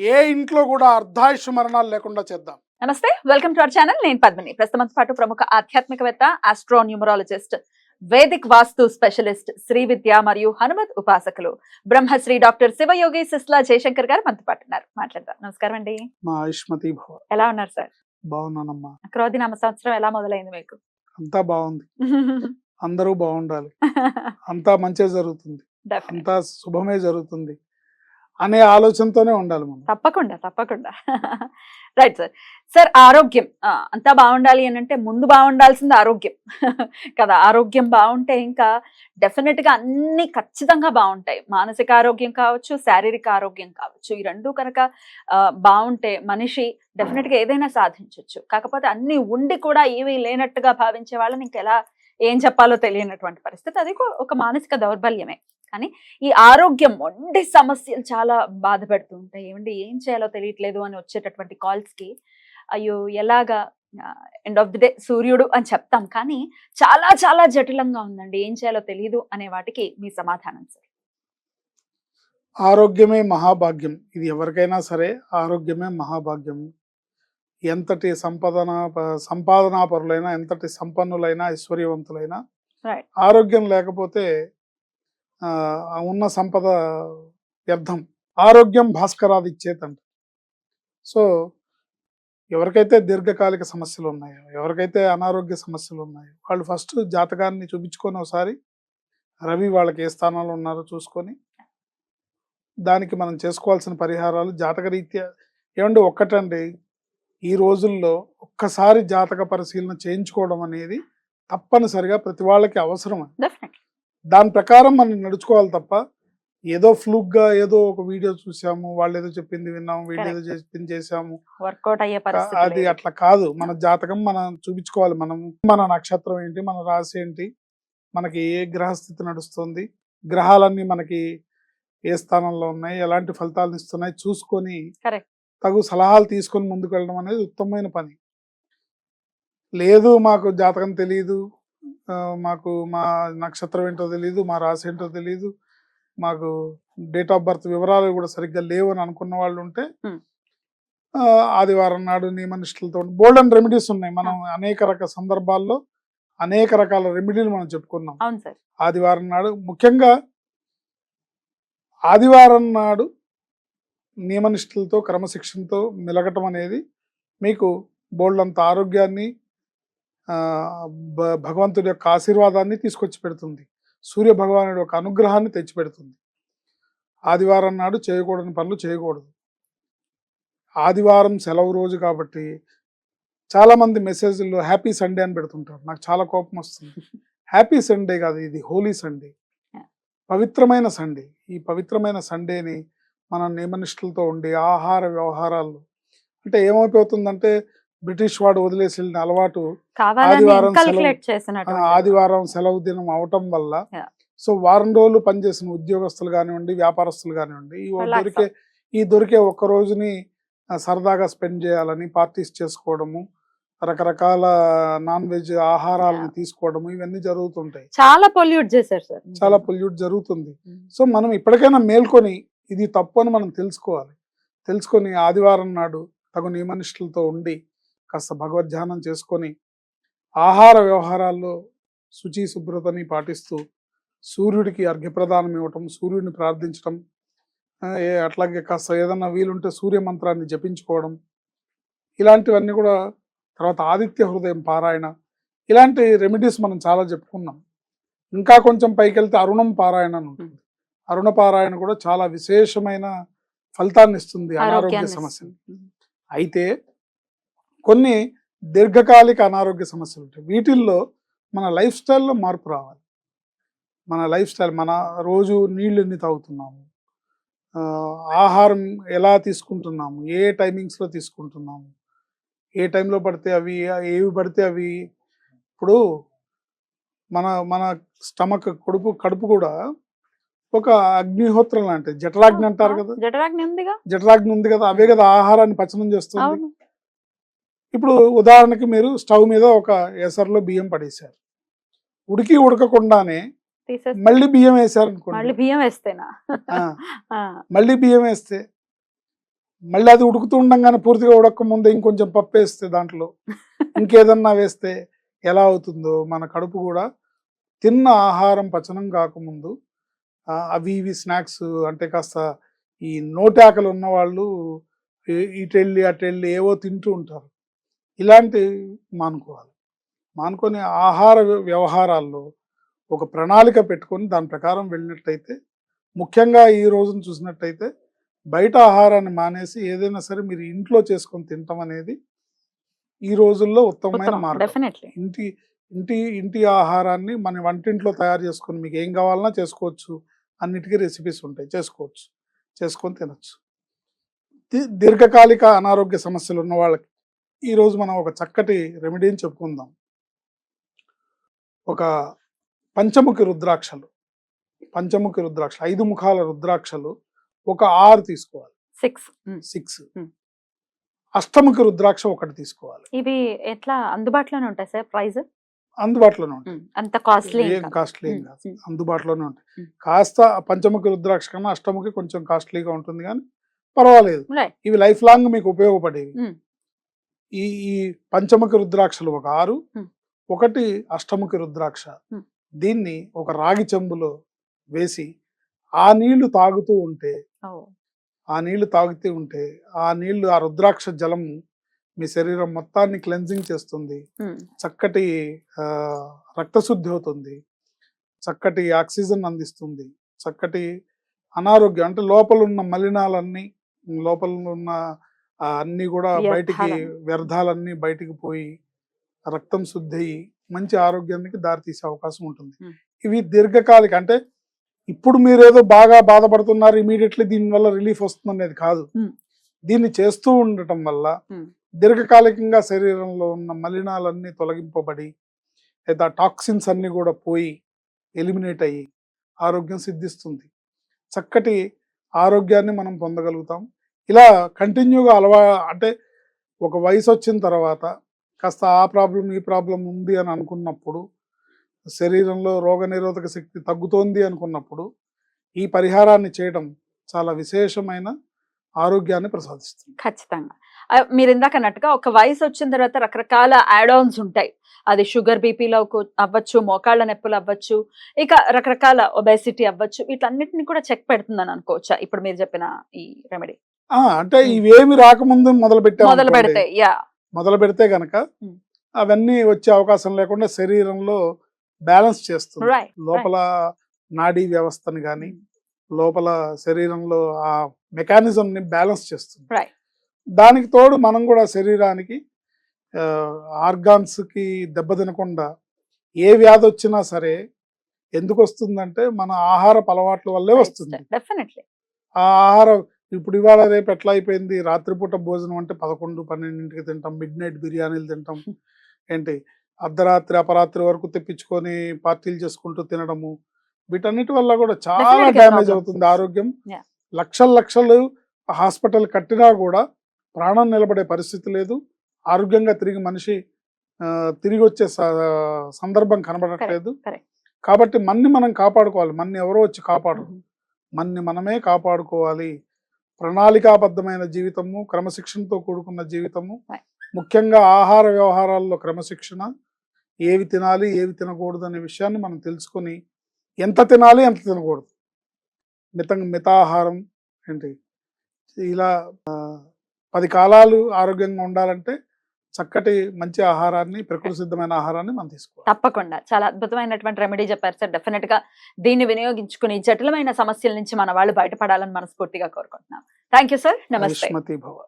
ఏ ఇంట్లో కూడా అర్ధాయుష్ మరణాలు లేకుండా చేద్దాం. నమస్తే వెల్కమ్ టు అవర్ ఛానల్. నేను పద్మిని. ప్రస్తుతం పాటు ప్రముఖ ఆధ్యాత్మికవేత్త astronumerologist Vedic vastu specialist Shri Vidya మరియు హనుమత్ ఉపాసకులు బ్రహ్మశ్రీ డాక్టర్ శివయోగి సిస్లా జయశంకర్ గారు మనతో పాటు ఉన్నారు. మాట్లాడదాం. నమస్కారం అండి. మా ఆయుష్మతి భవ. ఎలా ఉన్నారు సార్? బాగున్నానమ్మా. క్రోధి నామ సంవత్సరం ఎలా మొదలైంది మీకు? అంతా బాగుంది. అందరూ బాగుండాలి. అంతా మంచే జరుగుతుంది. అంతా శుభమే జరుగుతుంది. అనే ఆలోచనతోనే ఉండాలి మనం. తప్పకుండా తప్పకుండా. రైట్ సార్ సార్ ఆరోగ్యం. అంతా బాగుండాలి అని అంటే ముందు బాగుండాల్సింది ఆరోగ్యం. కదా ఆరోగ్యం బాగుంటే ఇంకా డెఫినెట్గా అన్ని ఖచ్చితంగా బాగుంటాయి. మానసిక ఆరోగ్యం కావచ్చు శారీరక ఆరోగ్యం కావచ్చు. ఈ రెండు కనుక బాగుంటే మనిషి డెఫినెట్గా ఏదైనా సాధించవచ్చు కాకపోతే అన్ని ఉండి కూడా ఏమీ లేనట్టుగా భావించే వాళ్ళని ఇంకెలా ఏం చెప్పాలో తెలియనటువంటి పరిస్థితి. అది ఒక మానసిక దౌర్బల్యమే. కానీ ఈ ఆరోగ్యం మొండి సమస్యలు చాలా బాధ పెడుతూ ఉంటాయి ఏమండి ఏం చేయాలో తెలియట్లేదు అని వచ్చేటటువంటి calls కి. అయ్యో ఎలాగా ఎండ్ ఆఫ్ ది డే సూర్యుడు అని చెప్తాం. కానీ చాలా చాలా జటిలంగా ఉందండి. ఏం చేయాలో తెలియదు అనే వాటికి మీ సమాధానం సార్. ఆరోగ్యమే మహాభాగ్యం. ఇది ఎవరికైనా సరే ఆరోగ్యమే మహాభాగ్యం. ఎంతటి సంపదన సంపాదనా పరులైనా ఎంతటి సంపన్నులైనా ఐశ్వర్యవంతులైనా. ఆరోగ్యం లేకపోతే ఉన్న సంపద వ్యర్థం. ఆరోగ్యం భాస్కరాది ఇచ్చేతంట సో ఎవరికైతే దీర్ఘకాలిక సమస్యలు ఉన్నాయో ఎవరికైతే అనారోగ్య సమస్యలు ఉన్నాయో వాళ్ళు ఫస్ట్ జాతకాన్ని చూపించుకొని ఒకసారి రవి వాళ్ళకి ఏ స్థానంలో ఉన్నారో చూసుకొని దానికి మనం చేసుకోవాల్సిన పరిహారాలు జాతక రీత్యా ఏమండి ఒక్కటండి. ఈ రోజుల్లో ఒక్కసారి జాతక పరిశీలన చేయించుకోవడం అనేది తప్పనిసరిగా ప్రతి వాళ్ళకి అవసరం దాని ప్రకారం మనం నడుచుకోవాలి తప్ప ఏదో ఫ్లూక్గా ఏదో ఒక వీడియో చూసాము వాళ్ళు ఏదో చెప్పింది విన్నాము వీళ్ళు ఏదో చెప్పింది చేసాము వర్కౌట్ అయ్యే అది అట్లా కాదు. మన జాతకం మనం చూపించుకోవాలి. మనం మన నక్షత్రం ఏంటి మన రాశి ఏంటి మనకి ఏ గ్రహస్థితి నడుస్తుంది గ్రహాలన్నీ మనకి ఏ స్థానంలో ఉన్నాయి ఎలాంటి ఫలితాలను ఇస్తున్నాయి చూసుకొని. తగు సలహాలు తీసుకొని ముందుకు వెళ్ళడం అనేది ఉత్తమమైన పని. లేదు మాకు జాతకం తెలియదు మాకు మా నక్షత్రం ఏంటో తెలియదు మా రాశి ఏంటో తెలియదు మాకు డేట్ ఆఫ్ బర్త్ వివరాలు కూడా సరిగ్గా లేవు అని అనుకున్న వాళ్ళు ఉంటే ఆదివారం నాడు నియమనిష్టలతో బోల్డ్ అండ్ రెమెడీస్ ఉన్నాయి. మనం అనేక రకాల సందర్భాల్లో అనేక రకాల రెమెడీలు మనం చెప్పుకున్నాం. ఆదివారం నాడు ముఖ్యంగా ఆదివారం నాడు నియమనిష్టలతో క్రమశిక్షణతో మెలగటం అనేది మీకు బోల్డంత ఆరోగ్యాన్ని ఆ, భ- భగవంతుడి యొక్క ఆశీర్వాదాన్ని తీసుకొచ్చి పెడుతుంది. సూర్య భగవానుడి యొక్క అనుగ్రహాన్ని తెచ్చిపెడుతుంది ఆదివారం నాడు చేయకూడని పనులు చేయకూడదు. ఆదివారం సెలవు రోజు కాబట్టి చాలా మంది మెసేజ్ల్లో హ్యాపీ సండే అని పెడుతుంటారు. నాకు చాలా కోపం వస్తుంది. హ్యాపీ సండే కాదు ఇది హోలీ సండే. పవిత్రమైన సండే. ఈ పవిత్రమైన సండేని మన నియమనిష్టలతో ఉండి ఆహార వ్యవహారాల్లో అంటే ఏమైపోతుందంటే బ్రిటిష్ వాడు వదిలేసి వెళ్ళిన అలవాటు ఆదివారం ఆదివారం సెలవు దినం అవటం వల్ల. సో వారం రోజులు పనిచేసిన ఉద్యోగస్తులు కానివ్వండి వ్యాపారస్తులు కానివ్వండి ఈ దొరికే ఈ దొరికే ఒక్క రోజుని సరదాగా స్పెండ్ చేయాలని పార్టీస్ చేసుకోవడము రకరకాల నాన్ వెజ్ ఆహారాలను. తీసుకోవడము ఇవన్నీ జరుగుతుంటాయి. చాలా పొల్యూట్ చేశారు సార్. చాలా పొల్యూట్ జరుగుతుంది. సో మనం ఇప్పటికైనా మేల్కొని ఇది తప్పు అని మనం తెలుసుకోవాలి. తెలుసుకొని ఆదివారం నాడు తగు నియమనిష్టలతో ఉండి కాస్త భగవద్ధ్యానం చేసుకొని ఆహార వ్యవహారాల్లో శుచి శుభ్రతని పాటిస్తూ సూర్యుడికి అర్ఘ్యప్రదానం ఇవ్వటం సూర్యుడిని ప్రార్థించడం అట్లాగే కాస్త ఏదన్నా వీలుంటే సూర్య మంత్రాన్ని జపించుకోవడం ఇలాంటివన్నీ కూడా తర్వాత ఆదిత్య హృదయం పారాయణ ఇలాంటి రెమెడీస్ మనం చాలా చెప్పుకున్నాం. ఇంకా కొంచెం పైకి వెళ్తే అరుణం పారాయణ అని ఉంటుంది. అరుణ పారాయణ కూడా చాలా విశేషమైన ఫలితాన్ని ఇస్తుంది అనారోగ్య ఇస్తుంది. అయితే కొన్ని దీర్ఘకాలిక అనారోగ్య సమస్యలు ఉంటాయి. వీటిల్లో మన లైఫ్ స్టైల్లో మార్పు రావాలి. మన లైఫ్ స్టైల్ మన రోజు నీళ్ళు ఎన్ని తాగుతున్నాము ఆహారం ఎలా తీసుకుంటున్నాము ఏ టైమింగ్స్లో తీసుకుంటున్నాము ఏ టైంలో పడితే అవి ఏవి పడితే అవి. ఇప్పుడు మన మన స్టమక్ కడుపు కడుపు కూడా ఒక అగ్నిహోత్రం లాంటిది. జఠరాగ్ని అంటారు కదా? జఠరాగ్ని ఉంది కదా? అవే కదా ఆహారాన్ని పచనం చేస్తుంది. ఇప్పుడు ఉదాహరణకి మీరు స్టవ్ మీద ఒక ఎసర్లో బియ్యం పడేశారు. ఉడికి ఉడకకుండానే మళ్ళీ బియ్యం మళ్ళీ అనుకోండి బియ్యం వేస్తేనా? ఆ, ఆ, మళ్ళీ బియ్యం వేస్తే మళ్ళీ అది ఉడుకుతూ ఉండంగానే పూర్తిగా ఉడక ముందే ఇంకొంచెం పప్పు వేస్తే దాంట్లో. ఇంకేదన్నా వేస్తే ఎలా అవుతుందో మన కడుపు కూడా తిన్న ఆహారం పచనం కాకముందు అవి ఇవి స్నాక్స్ అంటే కాస్త ఈ నోటాకలు ఉన్న వాళ్ళు ఈ- ఇటు వెళ్ళి అటు వెళ్ళి ఏవో తింటూ ఉంటారు. ఇలాంటి మానుకోవాలి. మానుకొని ఆహార వ్య- వ్యవహారాల్లో ఒక ప్రణాళిక పెట్టుకొని దాని ప్రకారం వెళ్ళినట్టయితే ముఖ్యంగా ఈ రోజున చూసినట్టయితే బయట ఆహారాన్ని మానేసి ఏదైనా సరే మీరు ఇంట్లో చేసుకొని తినటం అనేది ఈ రోజుల్లో ఉత్తమమైన ఉత్తమం. మార్గం. ఇంటి ఇంటి ఇంటి ఆహారాన్ని మన వంటింట్లో తయారు చేసుకొని మీకు ఏం కావాలన్నా చేసుకోవచ్చు. అన్నిటికీ రెసిపీస్ ఉంటాయి. చేసుకోవచ్చు. చేసుకొని తినచ్చు. దీర్ఘకాలిక అనారోగ్య సమస్యలు ఉన్న వాళ్ళకి ఈరోజు మనం ఒక చక్కటి రెమెడీని చెప్పుకుందాం. ఒక పంచముఖి రుద్రాక్షలు పంచముఖి రుద్రాక్ష ఐదు ముఖాల రుద్రాక్షలు ఒక ఆరు తీసుకోవాలి. Six six. అష్టముఖి రుద్రాక్ష ఒకటి తీసుకోవాలి. ఇవి ఎట్లా? అందుబాటులోనే ఉంటాయి సార్ ప్రైస్? అందుబాటులోనే ఉంటాయి. అంత కాస్ట్లీ ఏం కాస్ట్లీ ఏం కాదు. అందుబాటులోనే ఉంటాయి. కాస్త పంచముఖి రుద్రాక్ష కన్నా అష్టముఖి కొంచెం కాస్ట్లీగా ఉంటుంది కానీ పర్వాలేదు. ఇవి లైఫ్ లాంగ్ మీకు ఉపయోగపడేవి. ఈ ఈ పంచముఖి రుద్రాక్షలు ఒక ఆరు. ఒకటి అష్టముఖి రుద్రాక్ష. దీన్ని ఒక రాగి చెంబులో వేసి ఆ నీళ్ళు తాగుతూ ఉంటే ఆ నీళ్ళు తాగుతూ ఉంటే ఆ నీళ్ళు ఆ రుద్రాక్ష జలం మీ శరీరం మొత్తాన్ని క్లెన్జింగ్ చేస్తుంది. చక్కటి రక్తశుద్ధి అవుతుంది. చక్కటి ఆక్సిజన్ అందిస్తుంది. చక్కటి అనారోగ్యం అంటే లోపల ఉన్న మలినాలన్నీ లోపల ఉన్న అన్నీ కూడా బయటికి వ్యర్థాలన్నీ. బయటికి పోయి రక్తం శుద్ధి అయ్యి మంచి ఆరోగ్యానికి దారితీసే అవకాశం ఉంటుంది. ఇవి దీర్ఘకాలిక అంటే ఇప్పుడు మీరు ఏదో బాగా బాధపడుతున్నారు ఇమీడియట్లీ దీని వల్ల రిలీఫ్ వస్తుంది అనేది కాదు. దీన్ని చేస్తూ ఉండటం వల్ల. దీర్ఘకాలికంగా శరీరంలో ఉన్న మలినాలన్నీ తొలగింపబడి లేదా టాక్సిన్స్ అన్నీ కూడా పోయి ఎలిమినేట్ అయ్యి ఆరోగ్యం సిద్ధిస్తుంది చక్కటి ఆరోగ్యాన్ని మనం పొందగలుగుతాం ఇలా కంటిన్యూగా అలవా అంటే ఒక వయసు వచ్చిన తర్వాత కాస్త ఆ ప్రాబ్లం ఈ ప్రాబ్లం ఉంది అని అనుకున్నప్పుడు శరీరంలో రోగనిరోధక శక్తి తగ్గుతోంది అనుకున్నప్పుడు ఈ పరిహారాన్ని చేయడం చాలా విశేషమైన ఆరోగ్యాన్ని ప్రసాదిస్తుంది. ఖచ్చితంగా. మీరు ఇందాక అన్నట్టుగా ఒక వయసు వచ్చిన తర్వాత రకరకాల యాడాన్స్ ఉంటాయి. అది షుగర్ బీపీలో అవ్వచ్చు మోకాళ్ళ నొప్పులు అవ్వచ్చు ఇక రకరకాల ఒబెసిటీ అవ్వచ్చు వీటన్నిటిని కూడా చెక్ పెడుతుందని అనుకోవచ్చా? ఇప్పుడు మీరు చెప్పిన ఈ రెమెడీ అంటే. ఇవేమి రాకముందు మొదలు పెట్టాం మొదలు పెడితే యా. మొదలు పెడితే గనక. అవన్నీ వచ్చే అవకాశం లేకుండా శరీరంలో బ్యాలెన్స్ చేస్తుంది. లోపల నాడీ వ్యవస్థని కానీ లోపల శరీరంలో ఆ మెకానిజం ని బ్యాలెన్స్ చేస్తుంది. దానికి తోడు మనం కూడా శరీరానికి ఆర్గాన్స్కి దెబ్బ తినకుండా ఏ వ్యాధి వచ్చినా సరే ఎందుకు వస్తుందంటే మన ఆహారపు అలవాట్ల వల్లే వస్తుంది. ఆ ఆహారం ఇప్పుడు ఇవాళ రేపు ఎట్లా అయిపోయింది? రాత్రిపూట భోజనం అంటే పదకొండు పన్నెండింటికి తింటాం మిడ్ నైట్ బిర్యానీలు తింటాం. ఏంటి? అర్ధరాత్రి అపరాత్రి వరకు తెప్పించుకొని పార్టీలు చేసుకుంటూ తినడము. వీటన్నిటి వల్ల కూడా చాలా డ్యామేజ్. అవుతుంది ఆరోగ్యం. లక్షల లక్షలు హాస్పిటల్ కట్టినా కూడా ప్రాణం నిలబడే పరిస్థితి లేదు. ఆరోగ్యంగా తిరిగి మనిషి తిరిగి వచ్చే సందర్భం కనబడట్లేదు. కాబట్టి మన్ని మనం కాపాడుకోవాలి. మన్ని ఎవరో వచ్చి కాపాడు మన్ని మనమే కాపాడుకోవాలి. ప్రణాళికాబద్ధమైన జీవితము క్రమశిక్షణతో కూడుకున్న జీవితము. ముఖ్యంగా ఆహార వ్యవహారాల్లో క్రమశిక్షణ ఏవి తినాలి ఏవి తినకూడదు అనే విషయాన్ని మనం తెలుసుకొని ఎంత తినాలి ఎంత తినకూడదు మిత మితాహారం ఏంటి ఇలా పది కాలాలు ఆరోగ్యంగా ఉండాలంటే చక్కటి మంచి ఆహారాన్ని ప్రకృతి సిద్ధమైన ఆహారాన్ని మనం తీసుకోవాలి. తప్పకుండా. చాలా అద్భుతమైనటువంటి రెమెడీ చెప్పారు సార్. డెఫినెట్గా దీన్ని వినియోగించుకుని జటిలమైన సమస్యల నుంచి మన వాళ్ళు బయటపడాలని మనస్ఫూర్తిగా కోరుకుంటున్నాం. థ్యాంక్ యూ సార్ నమస్తే